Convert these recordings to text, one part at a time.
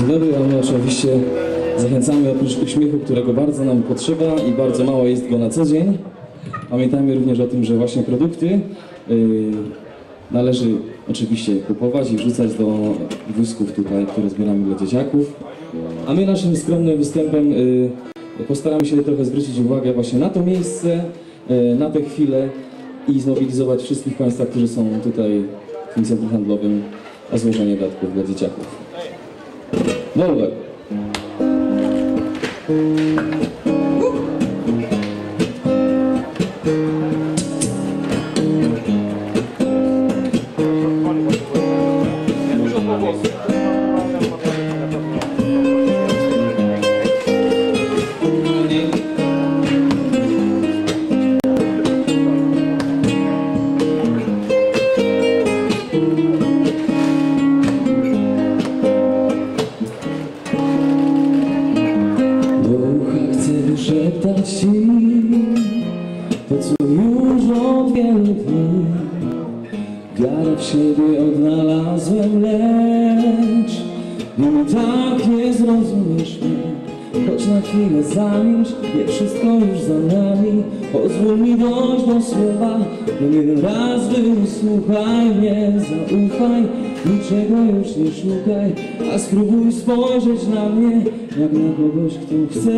Dzień dobry, a my oczywiście zachęcamy oprócz uśmiechu, którego bardzo nam potrzeba i bardzo mało jest go na co dzień. Pamiętajmy również o tym, że właśnie produkty yy, należy oczywiście kupować i wrzucać do wózków tutaj, które zbieramy dla dzieciaków. A my naszym skromnym występem yy, postaramy się trochę zwrócić uwagę właśnie na to miejsce, yy, na tę chwilę i zmobilizować wszystkich Państwa, którzy są tutaj w tym centrum handlowym o złożenie datków dla dzieciaków. Wolwer. Do wyszeptać ci To co już od wielu dni? Wiarę w siebie odnalazłem, lecz Mimo tak nie zrozumiesz mnie. Choć na chwilę zamilcz, nie wszystko już za nami Pozwól mi dojść do słowa jeden raz wysłuchaj mnie, zaufaj Niczego już nie szukaj A spróbuj spojrzeć na mnie Jak na kogoś, kto chce,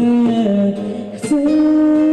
chce